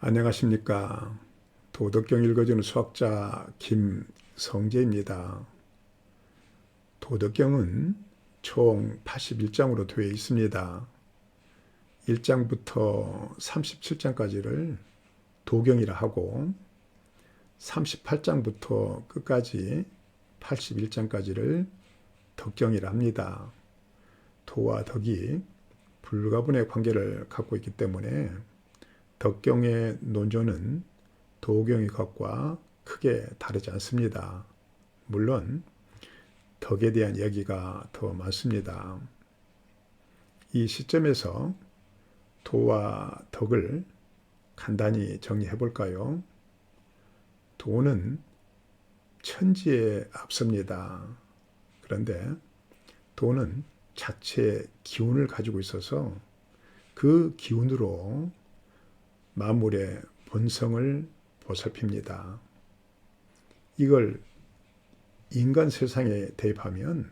안녕하십니까. 도덕경 읽어주는 수학자 김성재입니다. 도덕경은 총 81장으로 되어 있습니다. 1장부터 37장까지를 도경이라 하고 38장부터 끝까지 81장까지를 덕경이라 합니다. 도와 덕이 불가분의 관계를 갖고 있기 때문에 덕경의 논조는 도경의 것과 크게 다르지 않습니다. 물론 덕에 대한 이야기가 더 많습니다. 이 시점에서 도와 덕을 간단히 정리해 볼까요? 도는 천지에 앞섭니다. 그런데 도는 자체 기운을 가지고 있어서 그 기운으로 만물의 본성을 보살핍니다. 이걸 인간 세상에 대입하면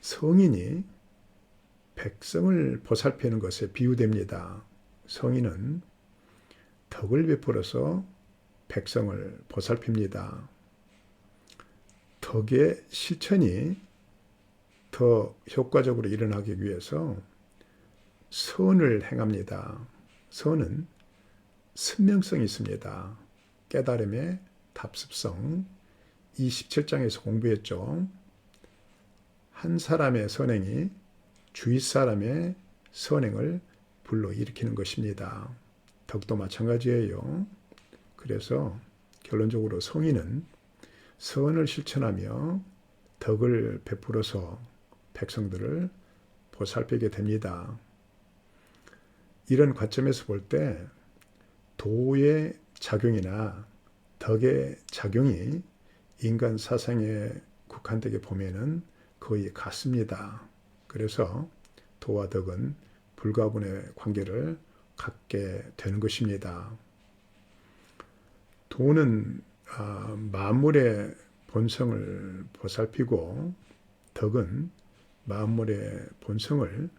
성인이 백성을 보살피는 것에 비유됩니다. 성인은 덕을 베풀어서 백성을 보살핍니다. 덕의 실천이 더 효과적으로 일어나기 위해서 선을 행합니다. 선은 선명성이 있습니다. 깨달음의 답습성 27장에서 공부했죠. 한 사람의 선행이 주위 사람의 선행을 불러일으키는 것입니다. 덕도 마찬가지예요. 그래서 결론적으로 성인은 선을 실천하며 덕을 베풀어서 백성들을 보살피게 됩니다. 이런 관점에서 볼때 도의 작용이나 덕의 작용이 인간 사상에 국한되게 보면은 거의 같습니다. 그래서 도와 덕은 불가분의 관계를 갖게 되는 것입니다. 도는 아, 만물의 본성을 보살피고 덕은 만물의 본성을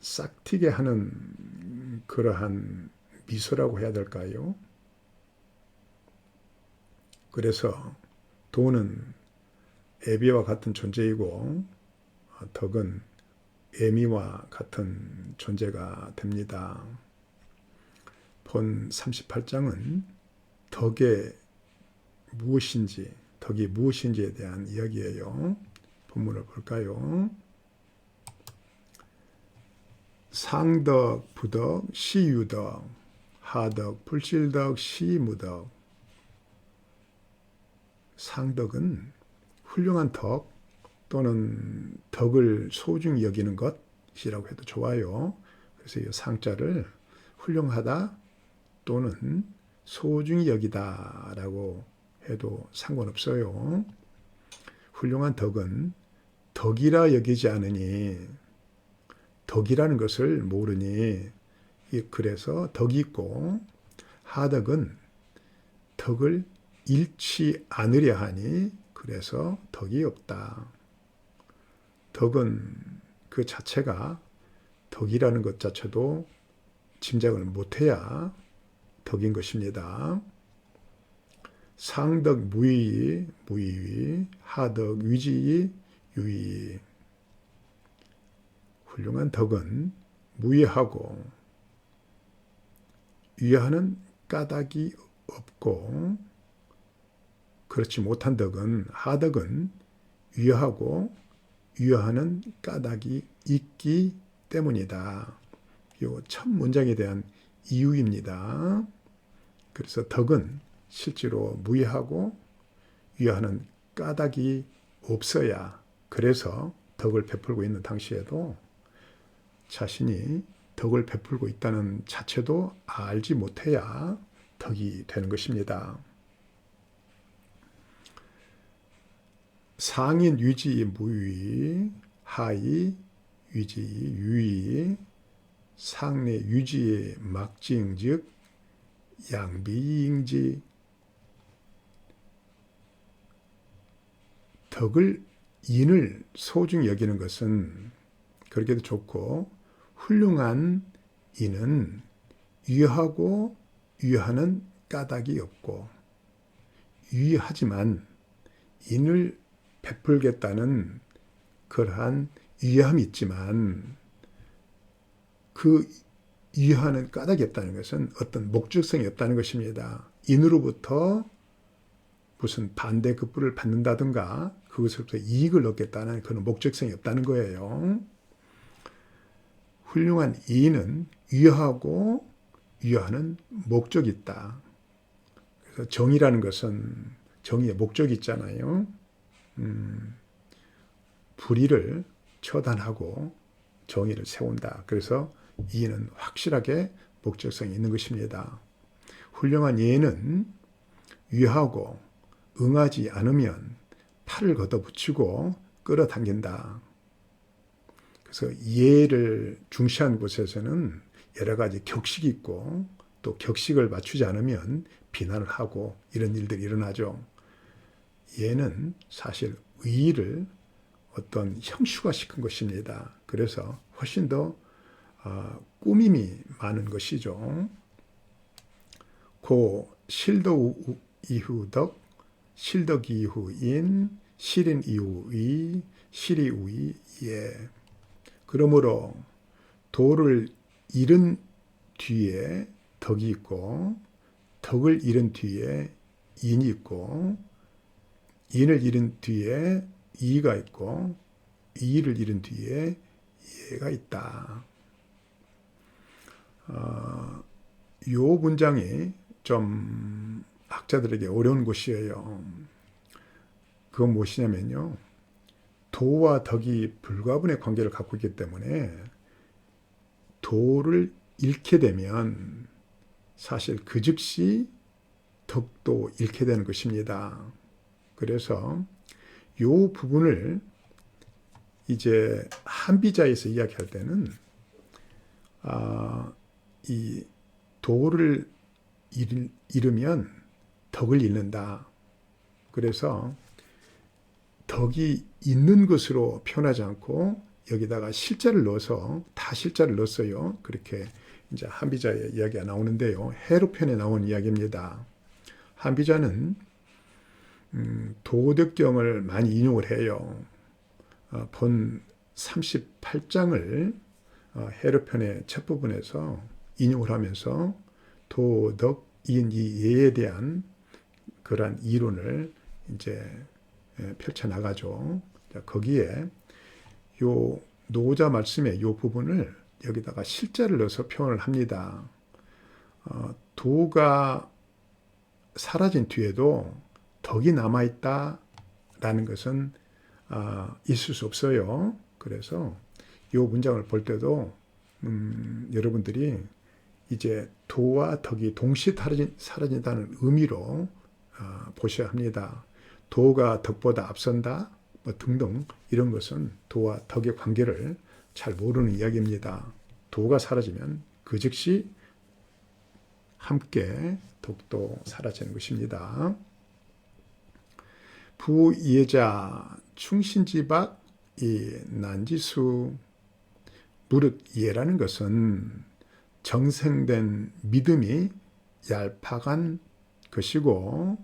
싹튀게 하는 그러한 미소라고 해야 될까요? 그래서 도는 애비와 같은 존재이고 덕은 애미와 같은 존재가 됩니다. 본 38장은 덕의 무엇인지, 덕이 무엇인지에 대한 이야기예요. 본문을 볼까요? 상덕, 부덕, 시유덕, 하덕, 불실덕, 시무덕. 상덕은 훌륭한 덕 또는 덕을 소중히 여기는 것이라고 해도 좋아요. 그래서 이 상자를 훌륭하다 또는 소중히 여기다라고 해도 상관없어요. 훌륭한 덕은 덕이라 여기지 않으니 덕이라는 것을 모르니 그래서 덕이 있고 하덕은 덕을 잃지 않으려 하니 그래서 덕이 없다. 덕은 그 자체가 덕이라는 것 자체도 짐작을 못해야 덕인 것입니다. 상덕 무의 무의 하덕 위지 유의 훌륭한 덕은 무의하고 위하는 까닭이 없고 그렇지 못한 덕은 하덕은 위하고 위하는 까닭이 있기 때문이다. 요첫 문장에 대한 이유입니다. 그래서 덕은 실제로 무의하고 위하는 까닭이 없어야 그래서 덕을 베풀고 있는 당시에도 자신이 덕을 베풀고 있다는 자체도 알지 못해야 덕이 되는 것입니다. 상인 유지 무위, 하이 유지 유위, 상내 유지의 막징 즉 양비잉지 덕을 인을 소중히 여기는 것은 그렇게도 좋고 훌륭한 인은 유하고 유하는 까닭이 없고 유하지만 인을 베풀겠다는 그러한 유함이 있지만 그 유하는 까닭이 없다는 것은 어떤 목적성이 없다는 것입니다. 인으로부터 무슨 반대 급부를 받는다든가 그것으로부터 이익을 얻겠다는 그런 목적성이 없다는 거예요. 훌륭한 이인은 유하고 유하는 목적이 있다. 그래서 정의라는 것은 정의의 목적이 있잖아요. 음, 불의를 처단하고 정의를 세운다. 그래서 이인은 확실하게 목적성이 있는 것입니다. 훌륭한 예는 유하고 응하지 않으면 팔을 걷어붙이고 끌어당긴다. 그래서 예를 중시한 곳에서는 여러 가지 격식이 있고 또 격식을 맞추지 않으면 비난을 하고 이런 일들이 일어나죠. 예는 사실 의의를 어떤 형식화 시킨 것입니다. 그래서 훨씬 더 어, 꾸밈이 많은 것이죠. 고 실덕 이후덕, 실덕 이후인, 실인 이후의, 실이 우의 예. 그러므로 도를 잃은 뒤에 덕이 있고 덕을 잃은 뒤에 인이 있고 인을 잃은 뒤에 이가 있고 이를 잃은 뒤에 예가 있다. 어, 요 문장이 좀 학자들에게 어려운 곳이에요. 그건 무엇이냐면요. 도와 덕이 불가분의 관계를 갖고 있기 때문에 도를 잃게 되면 사실 그 즉시 덕도 잃게 되는 것입니다. 그래서 요 부분을 이제 한비자에서 이야기할 때는 아, 이 도를 잃으면 덕을 잃는다. 그래서 덕이 있는 것으로 표현하지 않고 여기다가 실자를 넣어서 다 실자를 넣었어요. 그렇게 이제 한비자의 이야기가 나오는데요. 해로편에 나온 이야기입니다. 한비자는 음, 도덕경을 많이 인용을 해요. 어, 본 38장을 어, 해로편의 첫 부분에서 인용을 하면서 도덕인 이 예에 대한 그러한 이론을 이제 예, 펼쳐 나가죠. 거기에 요 노자 말씀의 요 부분을 여기다가 실자를 넣어서 표현을 합니다. 어, 도가 사라진 뒤에도 덕이 남아 있다 라는 것은 어, 있을 수 없어요. 그래서 요 문장을 볼 때도 음, 여러분들이 이제 도와 덕이 동시에 사라진, 사라진다는 의미로 어, 보셔야 합니다. 도가 덕보다 앞선다 뭐 등등 이런 것은 도와 덕의 관계를 잘 모르는 이야기입니다. 도가 사라지면 그 즉시 함께 덕도 사라지는 것입니다. 부예자 충신지박 이 난지수 무릇 예라는 것은 정생된 믿음이 얄팍한 것이고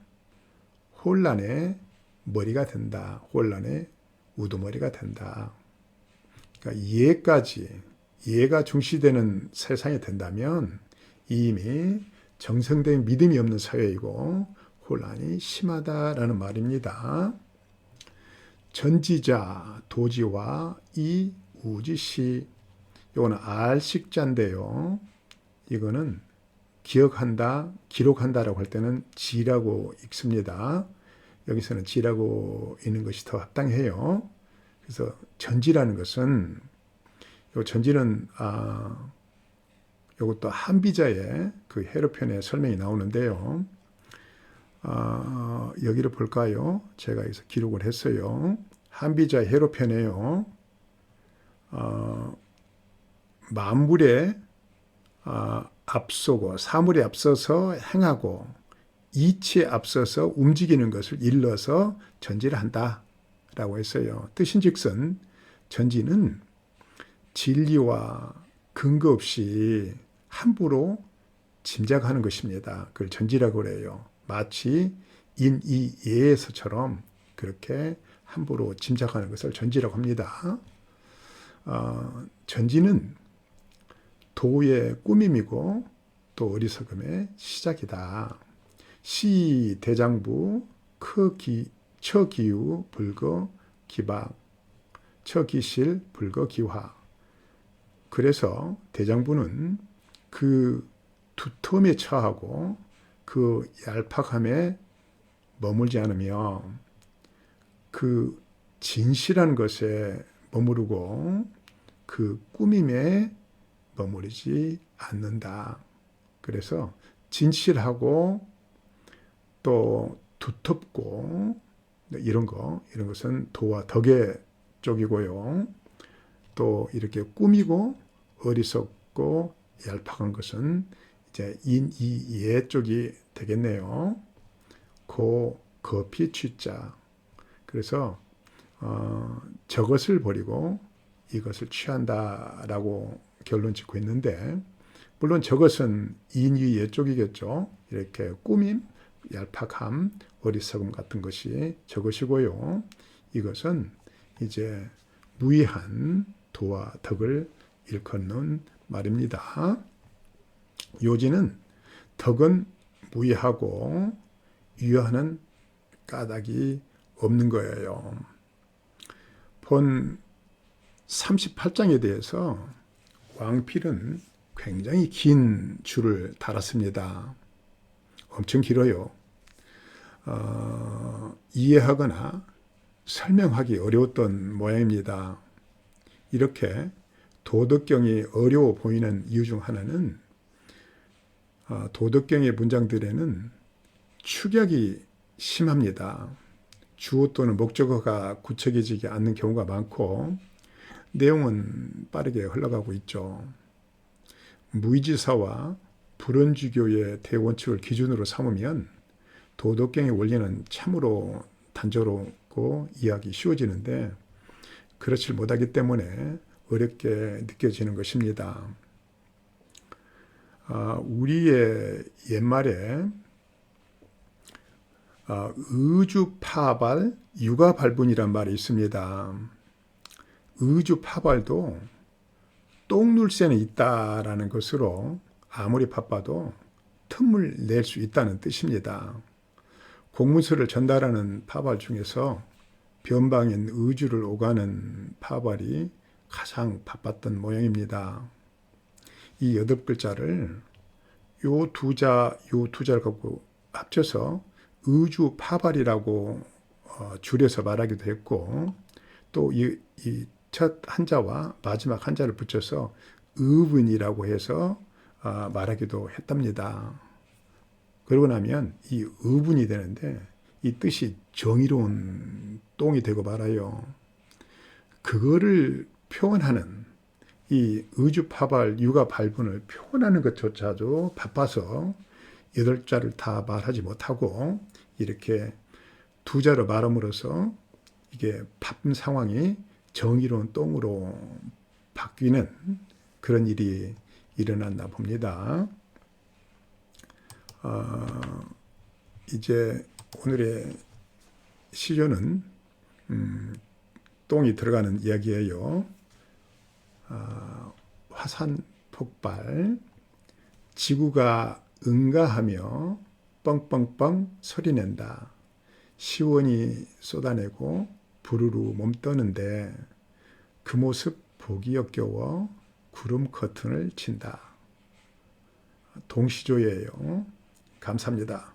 혼란의 머리가 된다. 혼란의 우두머리가 된다. 그러니까 이해까지 이해가 중시되는 세상이 된다면 이미 정성된 믿음이 없는 사회이고 혼란이 심하다라는 말입니다. 전지자 도지와 이 우지시 이거는 알식자인데요. 이거는 기억한다, 기록한다라고 할 때는 지라고 읽습니다. 여기서는 지라고 있는 것이 더 합당해요. 그래서 전지라는 것은 요 전지는 아 요것도 한비자의 그 해로편에 설명이 나오는데요. 아, 여기를 볼까요? 제가 여기서 기록을 했어요. 한비자 해로편에요. 어, 만물에 어, 앞서고 사물에 앞서서 행하고 이치에 앞서서 움직이는 것을 일러서 전지를 한다라고 했어요. 뜻인즉슨 전지는 진리와 근거 없이 함부로 짐작하는 것입니다. 그걸 전지라고 그래요. 마치 인이예에서처럼 그렇게 함부로 짐작하는 것을 전지라고 합니다. 어, 전지는 도의 꾸밈이고 또 어리석음의 시작이다. 시 대장부 크기 처기우 불거 기박 처기실 불거 기화 그래서 대장부는 그 두텀에 처하고 그 얄팍함에 머물지 않으며 그 진실한 것에 머무르고 그 꾸밈에 머무르지 않는다. 그래서 진실하고 또 두텁고 이런 거 이런 것은 도와 덕의 쪽이고요. 또 이렇게 꾸미고 어리석고 얄팍한 것은 이제 인이예 쪽이 되겠네요. 고 거피 취자. 그래서 어, 저것을 버리고 이것을 취한다라고 결론 짓고 있는데 물론 저것은 인위의 쪽이겠죠. 이렇게 꾸밈, 얄팍함, 어리석음 같은 것이 저것이고요. 이것은 이제 무의한 도와 덕을 일컫는 말입니다. 요지는 덕은 무의하고 유효하는 까닭이 없는 거예요. 본 38장에 대해서 왕필은 굉장히 긴 줄을 달았습니다. 엄청 길어요. 어, 이해하거나 설명하기 어려웠던 모양입니다. 이렇게 도덕경이 어려워 보이는 이유 중 하나는 어, 도덕경의 문장들에는 축약이 심합니다. 주어 또는 목적어가 구체적이지 않는 경우가 많고 내용은 빠르게 흘러가고 있죠. 무의지사와 불원주교의 대원칙을 기준으로 삼으면 도덕경의 원리는 참으로 단조롭고 이해하기 쉬워지는데 그렇지 못하기 때문에 어렵게 느껴지는 것입니다. 아, 우리의 옛말에 아, 의주파발, 육아발분이란 말이 있습니다. 의주파발도 똥눌새는 있다라는 것으로 아무리 바빠도 틈을 낼 수 있다는 뜻입니다. 공문서를 전달하는 파발 중에서 변방인 의주를 오가는 파발이 가장 바빴던 모양입니다. 이 여덟 글자를 요 두 자, 요 두 자를 갖고 합쳐서 의주 파발이라고 어, 줄여서 말하기도 했고 또 이 첫 한자와 마지막 한자를 붙여서 의분이라고 해서 어, 말하기도 했답니다. 그러고 나면 이 의분이 되는데 이 뜻이 정의로운 똥이 되고 말아요. 그거를 표현하는 이 의주파발 육아 발분을 표현하는 것조차도 바빠서 여덟 자를 다 말하지 못하고 이렇게 두 자로 말함으로써 이게 바쁜 상황이 정의로운 똥으로 바뀌는 그런 일이 일어났나 봅니다. 어, 이제 오늘의 시조는 음, 똥이 들어가는 이야기예요. 어, 화산 폭발, 지구가 응가하며 뻥뻥뻥 소리낸다. 시원이 쏟아내고 부르르 몸떠는데 그 모습 보기 역겨워 구름 커튼을 친다. 동시조예요. 감사합니다.